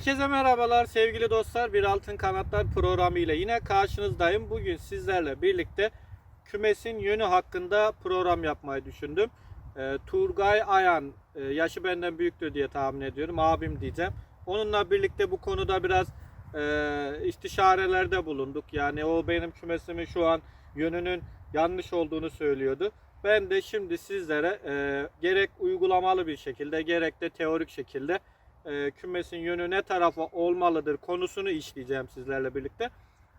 Herkese merhabalar sevgili dostlar. Bir Altın Kanatlar programı ile yine karşınızdayım. Bugün sizlerle birlikte kümesin yönü hakkında program yapmayı düşündüm. Ee, Turgay Ayan, e, yaşı benden büyüktür diye tahmin ediyorum. Abim diyeceğim. Onunla birlikte bu konuda biraz e, istişarelerde bulunduk. Yani o benim kümesimin şu an yönünün yanlış olduğunu söylüyordu. Ben de şimdi sizlere e, gerek uygulamalı bir şekilde gerek de teorik şekilde e, kümesin yönü ne tarafa olmalıdır konusunu işleyeceğim sizlerle birlikte.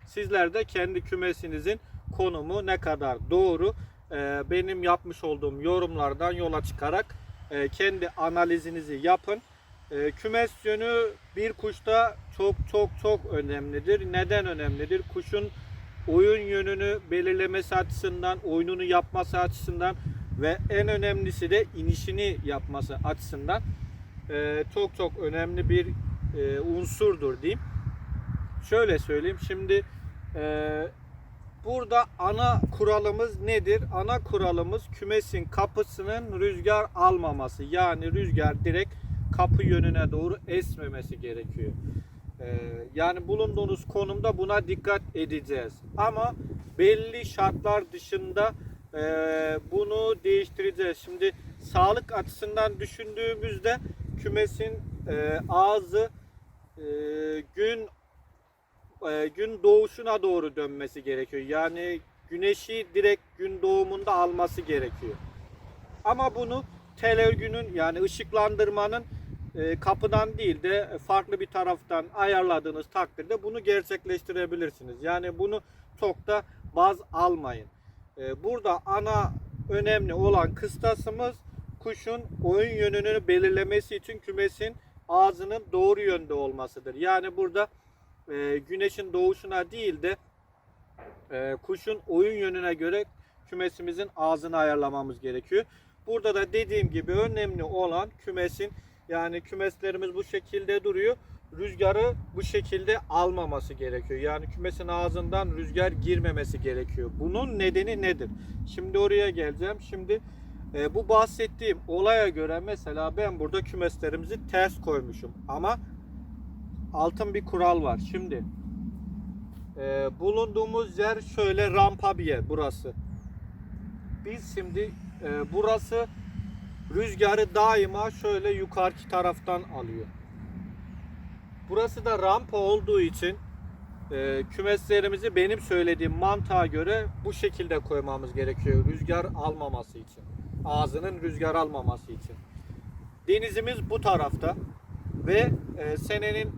Sizler de kendi kümesinizin konumu ne kadar doğru e, benim yapmış olduğum yorumlardan yola çıkarak e, kendi analizinizi yapın. E, kümes yönü bir kuşta çok çok çok önemlidir. Neden önemlidir? Kuşun oyun yönünü belirlemesi açısından, oyununu yapması açısından ve en önemlisi de inişini yapması açısından e, çok çok önemli bir e, unsurdur diyeyim. Şöyle söyleyeyim. Şimdi e, burada ana kuralımız nedir? Ana kuralımız kümesin kapısının rüzgar almaması. Yani rüzgar direkt kapı yönüne doğru esmemesi gerekiyor. E, yani bulunduğunuz konumda buna dikkat edeceğiz. Ama belli şartlar dışında bunu değiştireceğiz. Şimdi sağlık açısından düşündüğümüzde kümesin e, ağzı e, gün e, gün doğuşuna doğru dönmesi gerekiyor. Yani güneşi direkt gün doğumunda alması gerekiyor. Ama bunu tel örgünün yani ışıklandırmanın e, kapıdan değil de farklı bir taraftan ayarladığınız takdirde bunu gerçekleştirebilirsiniz. Yani bunu çok da baz almayın. E, burada ana önemli olan kıstasımız kuşun oyun yönünü belirlemesi için kümesin ağzının doğru yönde olmasıdır. Yani burada e, güneşin doğuşuna değil de e, kuşun oyun yönüne göre kümesimizin ağzını ayarlamamız gerekiyor. Burada da dediğim gibi önemli olan kümesin yani kümeslerimiz bu şekilde duruyor. Rüzgarı bu şekilde almaması gerekiyor. Yani kümesin ağzından rüzgar girmemesi gerekiyor. Bunun nedeni nedir? Şimdi oraya geleceğim. Şimdi e, bu bahsettiğim olaya göre mesela ben burada kümeslerimizi ters koymuşum. Ama altın bir kural var. Şimdi e, bulunduğumuz yer şöyle rampa bir yer burası. Biz şimdi e, burası rüzgarı daima şöyle yukarıki taraftan alıyor. Burası da rampa olduğu için e, kümeslerimizi benim söylediğim mantığa göre bu şekilde koymamız gerekiyor. Rüzgar almaması için. Ağzının rüzgar almaması için. Denizimiz bu tarafta ve e, senenin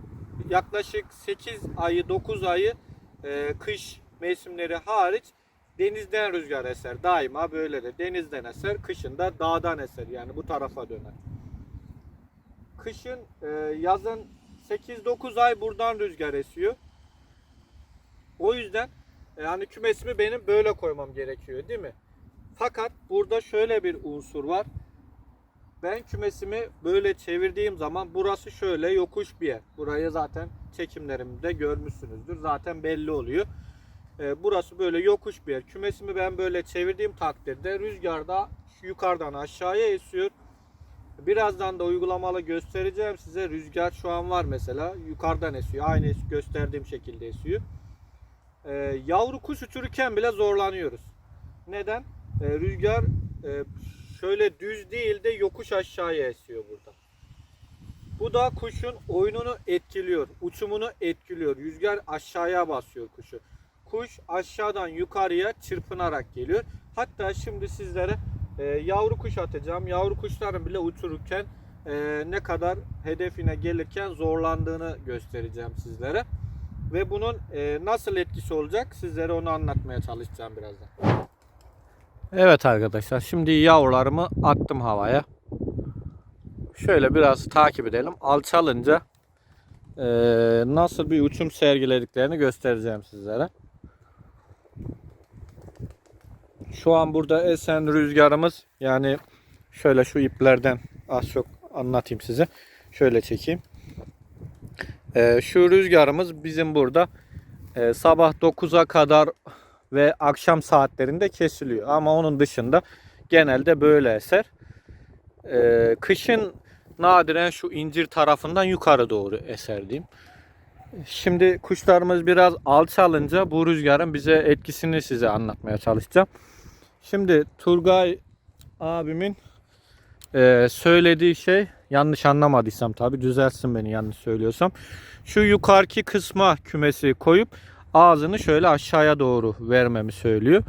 yaklaşık 8 ayı 9 ayı e, kış mevsimleri hariç denizden rüzgar eser. Daima böyledir. Denizden eser, kışın da dağdan eser. Yani bu tarafa döner. Kışın e, yazın 8-9 ay buradan rüzgar esiyor. O yüzden e, yani kümesimi benim böyle koymam gerekiyor değil mi? Fakat burada şöyle bir unsur var. Ben kümesimi böyle çevirdiğim zaman burası şöyle yokuş bir yer. Burayı zaten çekimlerimde görmüşsünüzdür. Zaten belli oluyor. E, burası böyle yokuş bir yer. Kümesimi ben böyle çevirdiğim takdirde rüzgarda yukarıdan aşağıya esiyor. Birazdan da uygulamalı göstereceğim size. Rüzgar şu an var mesela. Yukarıdan esiyor. Aynı gösterdiğim şekilde esiyor. Ee, yavru kuş uçururken bile zorlanıyoruz. Neden? Ee, rüzgar e, şöyle düz değil de yokuş aşağıya esiyor burada. Bu da kuşun oyununu etkiliyor. Uçumunu etkiliyor. Rüzgar aşağıya basıyor kuşu. Kuş aşağıdan yukarıya çırpınarak geliyor. Hatta şimdi sizlere e, yavru kuş atacağım. Yavru kuşların bile uçururken e, ne kadar hedefine gelirken zorlandığını göstereceğim sizlere. Ve bunun e, nasıl etkisi olacak sizlere onu anlatmaya çalışacağım birazdan. Evet arkadaşlar şimdi yavrularımı attım havaya. Şöyle biraz takip edelim. Alçalınca e, nasıl bir uçum sergilediklerini göstereceğim sizlere. Şu an burada esen rüzgarımız yani şöyle şu iplerden az çok anlatayım size. Şöyle çekeyim. Ee, şu rüzgarımız bizim burada e, sabah 9'a kadar ve akşam saatlerinde kesiliyor. Ama onun dışında genelde böyle eser. Ee, kışın nadiren şu incir tarafından yukarı doğru eser diyeyim. Şimdi kuşlarımız biraz alçalınca bu rüzgarın bize etkisini size anlatmaya çalışacağım. Şimdi Turgay abimin e, söylediği şey yanlış anlamadıysam tabi düzelsin beni yanlış söylüyorsam. Şu yukarıki kısma kümesi koyup ağzını şöyle aşağıya doğru vermemi söylüyor.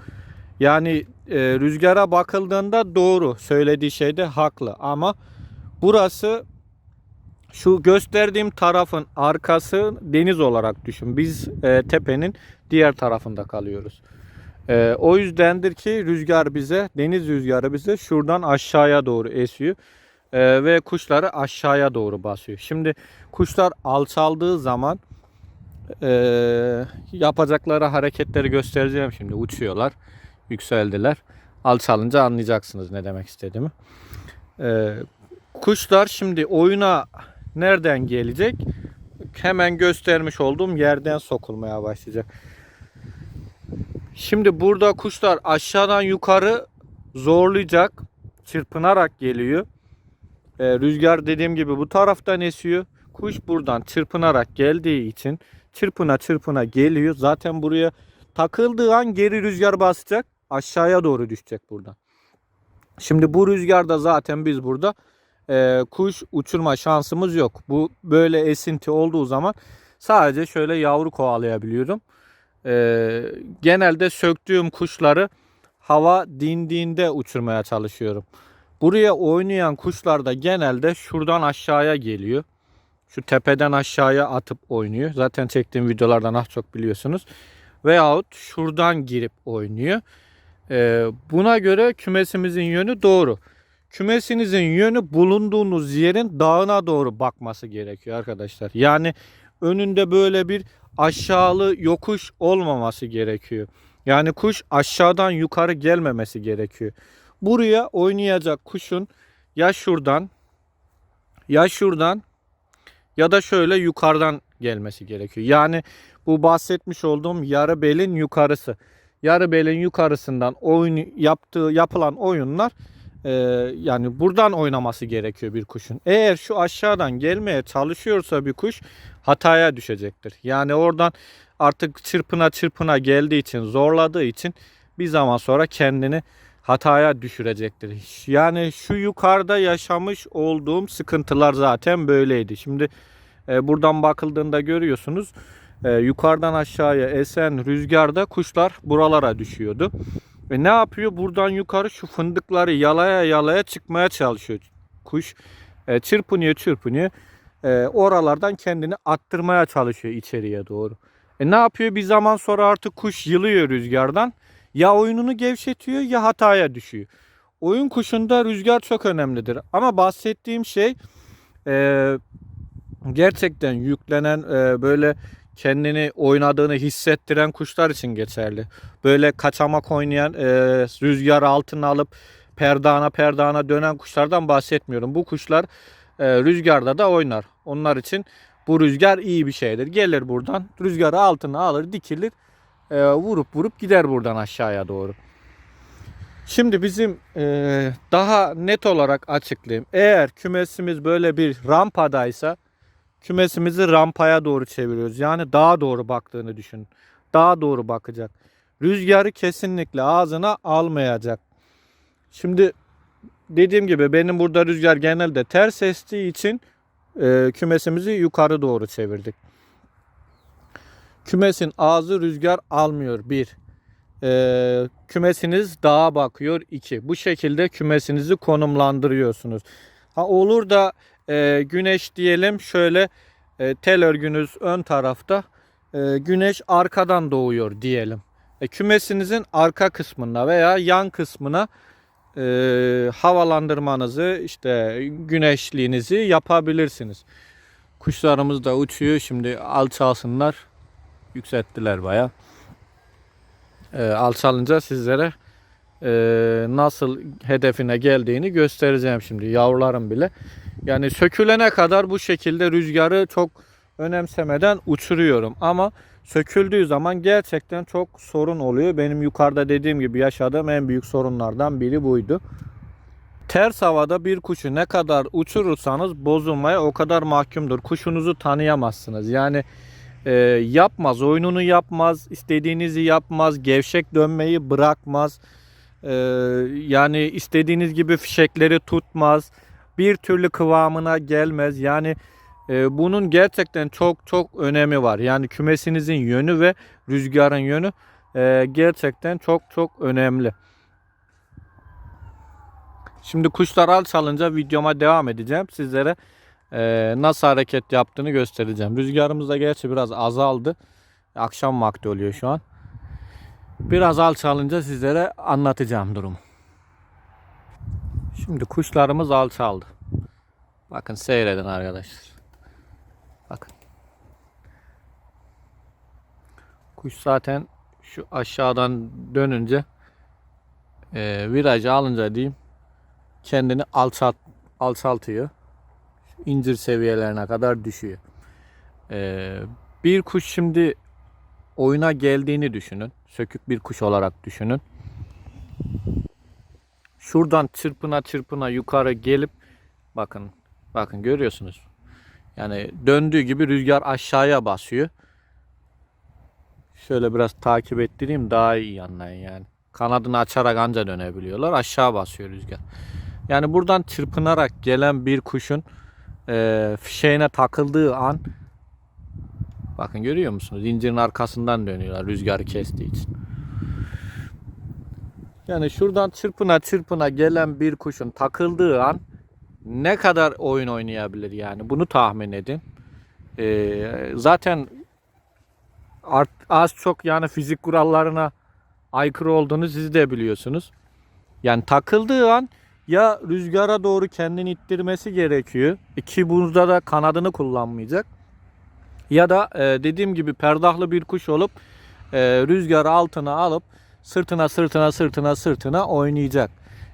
Yani e, rüzgara bakıldığında doğru söylediği şey de haklı ama burası şu gösterdiğim tarafın arkası deniz olarak düşün. Biz e, tepenin diğer tarafında kalıyoruz. E, o yüzdendir ki rüzgar bize, deniz rüzgarı bize şuradan aşağıya doğru esiyor. E, ve kuşları aşağıya doğru basıyor. Şimdi kuşlar alçaldığı zaman e, yapacakları hareketleri göstereceğim şimdi. Uçuyorlar, yükseldiler. Alçalınca anlayacaksınız ne demek istediğimi. E, kuşlar şimdi oyuna nereden gelecek? Hemen göstermiş olduğum yerden sokulmaya başlayacak. Şimdi burada kuşlar aşağıdan yukarı zorlayacak. Çırpınarak geliyor. Ee, rüzgar dediğim gibi bu taraftan esiyor. Kuş buradan çırpınarak geldiği için çırpına çırpına geliyor. Zaten buraya takıldığı an geri rüzgar basacak. Aşağıya doğru düşecek buradan. Şimdi bu rüzgarda zaten biz burada e, kuş uçurma şansımız yok. Bu böyle esinti olduğu zaman sadece şöyle yavru kovalayabiliyorum. E, genelde söktüğüm kuşları hava dindiğinde uçurmaya çalışıyorum. Buraya oynayan kuşlar da genelde şuradan aşağıya geliyor. Şu tepeden aşağıya atıp oynuyor. Zaten çektiğim videolardan az çok biliyorsunuz. Veyahut şuradan girip oynuyor. E, buna göre kümesimizin yönü doğru kümesinizin yönü bulunduğunuz yerin dağına doğru bakması gerekiyor arkadaşlar. Yani önünde böyle bir aşağılı yokuş olmaması gerekiyor. Yani kuş aşağıdan yukarı gelmemesi gerekiyor. Buraya oynayacak kuşun ya şuradan ya şuradan ya da şöyle yukarıdan gelmesi gerekiyor. Yani bu bahsetmiş olduğum yarı belin yukarısı. Yarı belin yukarısından oyun yaptığı yapılan oyunlar ee, yani buradan oynaması gerekiyor bir kuşun. Eğer şu aşağıdan gelmeye çalışıyorsa bir kuş hataya düşecektir. Yani oradan artık çırpına çırpına geldiği için zorladığı için bir zaman sonra kendini hataya düşürecektir. Yani şu yukarıda yaşamış olduğum sıkıntılar zaten böyleydi. Şimdi e, buradan bakıldığında görüyorsunuz e, yukarıdan aşağıya esen rüzgarda kuşlar buralara düşüyordu. Ve ne yapıyor? Buradan yukarı şu fındıkları yalaya yalaya çıkmaya çalışıyor kuş. E, çırpınıyor çırpınıyor. E, oralardan kendini attırmaya çalışıyor içeriye doğru. E, ne yapıyor? Bir zaman sonra artık kuş yılıyor rüzgardan. Ya oyununu gevşetiyor ya hataya düşüyor. Oyun kuşunda rüzgar çok önemlidir. Ama bahsettiğim şey e, gerçekten yüklenen e, böyle kendini oynadığını hissettiren kuşlar için geçerli. Böyle kaçamak oynayan, e, rüzgar altına alıp perdana perdana dönen kuşlardan bahsetmiyorum. Bu kuşlar e, rüzgarda da oynar. Onlar için bu rüzgar iyi bir şeydir. Gelir buradan rüzgarı altına alır, dikilir, e, vurup vurup gider buradan aşağıya doğru. Şimdi bizim e, daha net olarak açıklayayım. Eğer kümesimiz böyle bir rampadaysa kümesimizi rampaya doğru çeviriyoruz. Yani dağa doğru baktığını düşün. Dağa doğru bakacak. Rüzgarı kesinlikle ağzına almayacak. Şimdi dediğim gibi benim burada rüzgar genelde ters estiği için e, kümesimizi yukarı doğru çevirdik. Kümesin ağzı rüzgar almıyor. Bir. E, kümesiniz dağa bakıyor. iki. Bu şekilde kümesinizi konumlandırıyorsunuz. Ha olur da e, güneş diyelim şöyle e, tel örgünüz ön tarafta e, güneş arkadan doğuyor diyelim. E, kümesinizin arka kısmına veya yan kısmına e, havalandırmanızı işte güneşliğinizi yapabilirsiniz. Kuşlarımız da uçuyor şimdi alçalsınlar yükselttiler baya. E, alçalınca sizlere e, nasıl hedefine geldiğini göstereceğim şimdi yavrularım bile. Yani sökülene kadar bu şekilde rüzgarı çok önemsemeden uçuruyorum. Ama söküldüğü zaman gerçekten çok sorun oluyor. Benim yukarıda dediğim gibi yaşadığım en büyük sorunlardan biri buydu. ters havada bir kuşu ne kadar uçurursanız bozulmaya o kadar mahkumdur. Kuşunuzu tanıyamazsınız. Yani e, yapmaz, oyununu yapmaz, istediğinizi yapmaz, gevşek dönmeyi bırakmaz. E, yani istediğiniz gibi fişekleri tutmaz. Bir türlü kıvamına gelmez. Yani e, bunun gerçekten çok çok önemi var. Yani kümesinizin yönü ve rüzgarın yönü e, gerçekten çok çok önemli. Şimdi kuşlar alçalınca videoma devam edeceğim. Sizlere nasıl hareket yaptığını göstereceğim. Rüzgarımız da gerçi biraz azaldı. Akşam vakti oluyor şu an. Biraz alçalınca sizlere anlatacağım durumu. Şimdi kuşlarımız alçaldı. Bakın seyredin arkadaşlar. Bakın. Kuş zaten şu aşağıdan dönünce e, virajı alınca diyeyim kendini alçalt, alçaltıyor. İncir seviyelerine kadar düşüyor. E, bir kuş şimdi oyuna geldiğini düşünün. Sökük bir kuş olarak düşünün. Şuradan çırpına çırpına yukarı gelip bakın bakın görüyorsunuz. Yani döndüğü gibi rüzgar aşağıya basıyor. Şöyle biraz takip ettireyim daha iyi anlayın yani. Kanadını açarak anca dönebiliyorlar. Aşağı basıyor rüzgar. Yani buradan çırpınarak gelen bir kuşun e, fişeğine takıldığı an bakın görüyor musunuz? İncirin arkasından dönüyorlar rüzgarı kestiği için. Yani şuradan çırpına çırpına gelen bir kuşun takıldığı an ne kadar oyun oynayabilir yani bunu tahmin edin. Ee, zaten art, az çok yani fizik kurallarına aykırı olduğunu siz de biliyorsunuz. Yani takıldığı an ya rüzgara doğru kendini ittirmesi gerekiyor. İki buzda da kanadını kullanmayacak. Ya da e, dediğim gibi perdahlı bir kuş olup e, rüzgarı altına alıp sırtına sırtına sırtına sırtına oynayacak.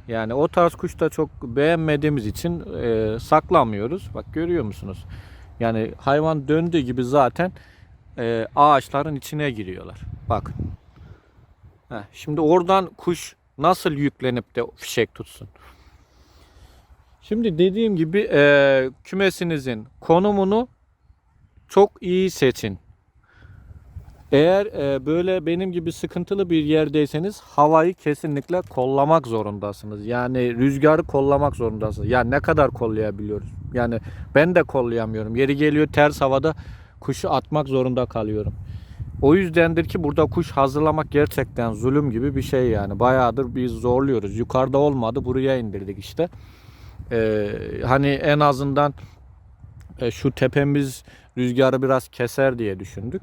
Yani o tarz kuş da çok beğenmediğimiz için e, saklamıyoruz. Bak görüyor musunuz? Yani hayvan döndüğü gibi zaten e, ağaçların içine giriyorlar. Bak. Heh, şimdi oradan kuş nasıl yüklenip de fişek tutsun? Şimdi dediğim gibi e, kümesinizin konumunu çok iyi seçin. Eğer e, böyle benim gibi sıkıntılı bir yerdeyseniz havayı kesinlikle kollamak zorundasınız. Yani rüzgarı kollamak zorundasınız. Yani ne kadar kollayabiliyoruz? Yani ben de kollayamıyorum. Yeri geliyor ters havada kuşu atmak zorunda kalıyorum. O yüzdendir ki burada kuş hazırlamak gerçekten zulüm gibi bir şey yani. Bayağıdır biz zorluyoruz. Yukarıda olmadı buraya indirdik işte. Ee, hani en azından e, şu tepemiz rüzgarı biraz keser diye düşündük.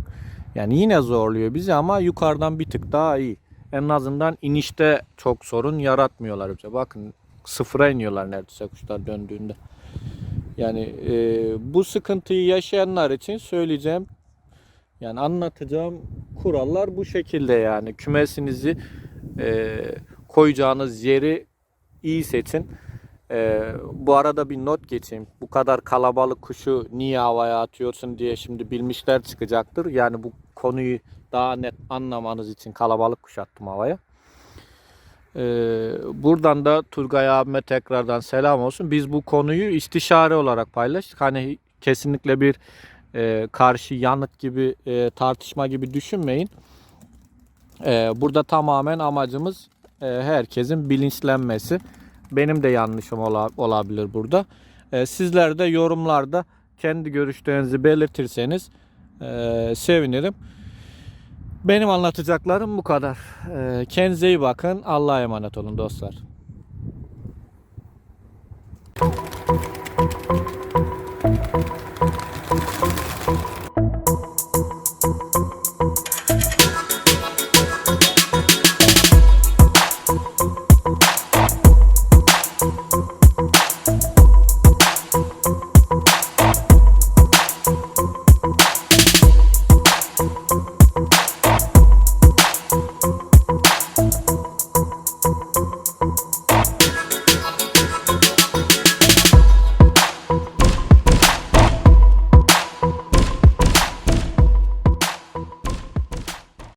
Yani yine zorluyor bizi ama yukarıdan bir tık daha iyi. En azından inişte çok sorun yaratmıyorlar bize. Bakın sıfıra iniyorlar neredeyse kuşlar döndüğünde. Yani e, bu sıkıntıyı yaşayanlar için söyleyeceğim yani anlatacağım kurallar bu şekilde yani kümesinizi e, koyacağınız yeri iyi seçin. E, bu arada bir not geçeyim. Bu kadar kalabalık kuşu niye havaya atıyorsun diye şimdi bilmişler çıkacaktır. Yani bu konuyu daha net anlamanız için kalabalık kuş attım havaya. E, buradan da Turgay abime tekrardan selam olsun. Biz bu konuyu istişare olarak paylaştık. Hani kesinlikle bir e, karşı yanıt gibi e, tartışma gibi düşünmeyin. E, burada tamamen amacımız e, herkesin bilinçlenmesi. Benim de yanlışım ola, olabilir burada. E, sizler de yorumlarda kendi görüşlerinizi belirtirseniz e, sevinirim. Benim anlatacaklarım bu kadar. E, kendinize iyi bakın. Allah'a emanet olun dostlar.